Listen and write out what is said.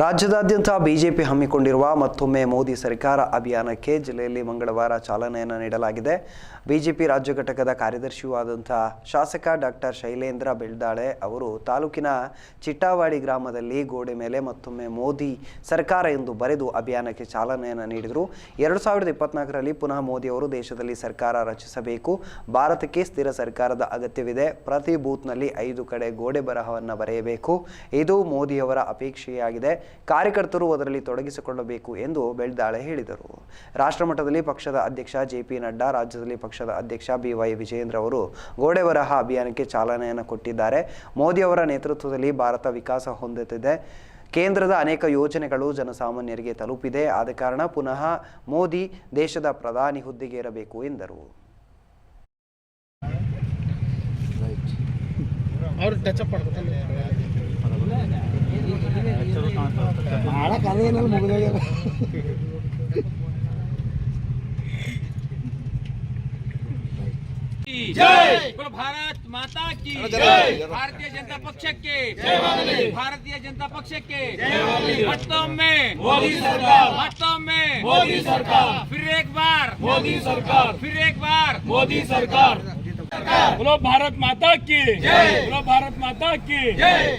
ರಾಜ್ಯದಾದ್ಯಂತ ಬಿಜೆಪಿ ಹಮ್ಮಿಕೊಂಡಿರುವ ಮತ್ತೊಮ್ಮೆ ಮೋದಿ ಸರ್ಕಾರ ಅಭಿಯಾನಕ್ಕೆ ಜಿಲ್ಲೆಯಲ್ಲಿ ಮಂಗಳವಾರ ಚಾಲನೆಯನ್ನು ನೀಡಲಾಗಿದೆ. ಬಿಜೆಪಿ ರಾಜ್ಯ ಘಟಕದ ಕಾರ್ಯದರ್ಶಿಯೂ ಆದಂಥ ಶಾಸಕ ಡಾಕ್ಟರ್ ಶೈಲೇಂದ್ರ ಬೆಳ್ದಾಳೆ ಅವರು ತಾಲೂಕಿನ ಚಿಟ್ಟಾವಾಡಿ ಗ್ರಾಮದಲ್ಲಿ ಗೋಡೆ ಮೇಲೆ ಮತ್ತೊಮ್ಮೆ ಮೋದಿ ಸರ್ಕಾರ ಎಂದು ಬರೆದು ಅಭಿಯಾನಕ್ಕೆ ಚಾಲನೆಯನ್ನು ನೀಡಿದರು. ಎರಡು ಸಾವಿರದ ಇಪ್ಪತ್ನಾಲ್ಕರಲ್ಲಿ ಪುನಃ ಮೋದಿ ಅವರು ದೇಶದಲ್ಲಿ ಸರ್ಕಾರ ರಚಿಸಬೇಕು. ಭಾರತಕ್ಕೆ ಸ್ಥಿರ ಸರ್ಕಾರದ ಅಗತ್ಯವಿದೆ. ಪ್ರತಿ ಬೂತ್ನಲ್ಲಿ ಐದು ಕಡೆ ಗೋಡೆ ಬರಹವನ್ನು ಬರೆಯಬೇಕು. ಇದು ಮೋದಿಯವರ ಅಪೇಕ್ಷೆಯಾಗಿದೆ. ಕಾರ್ಯಕರ್ತರು ಅದರಲ್ಲಿ ತೊಡಗಿಸಿಕೊಳ್ಳಬೇಕು ಎಂದು ಬೆಳ್ದಾಳೆ ಹೇಳಿದರು. ರಾಷ್ಟ್ರಮಟ್ಟದಲ್ಲಿ ಪಕ್ಷದ ಅಧ್ಯಕ್ಷ ಜೆ ಪಿ ನಡ್ಡಾ ರಾಜ್ಯದಲ್ಲಿ ಪಕ್ಷದ ಅಧ್ಯಕ್ಷ ಬಿ ವೈ ವಿಜಯೇಂದ್ರ ಅವರು ಗೋಡೆ ಬರಹ ಅಭಿಯಾನಕ್ಕೆ ಚಾಲನೆಯನ್ನು ಕೊಟ್ಟಿದ್ದಾರೆ. ಮೋದಿ ಅವರ ನೇತೃತ್ವದಲ್ಲಿ ಭಾರತ ವಿಕಾಸ ಹೊಂದುತ್ತಿದೆ. ಕೇಂದ್ರದ ಅನೇಕ ಯೋಜನೆಗಳು ಜನಸಾಮಾನ್ಯರಿಗೆ ತಲುಪಿದೆ. ಆದ ಕಾರಣ ಪುನಃ ಮೋದಿ ದೇಶದ ಪ್ರಧಾನಿ ಹುದ್ದೆಗೆ ಇರಬೇಕು ಎಂದರು ಅವ್ರು ಟಚ್ ಅಪ್ ಮಾಡಕ್ ಅದೇನಲ್ಲ ಮುಗಿದೋಗ್ಯದ जय बोलो भारत माता की जय भारतीय जनता पक्ष के भारतीय जनता पक्ष के ಮತ್ತೊಮ್ಮೆ ಮೋದಿ ಸರ್ಕಾರ ಮತ್ತೊಮ್ಮೆ ಮೋದಿ ಸರ್ಕಾರ फिर एक बार मोदी सरकार फिर एक बार मोदी सरकार बोलो भारत माता की जय बोलो भारत माता की जय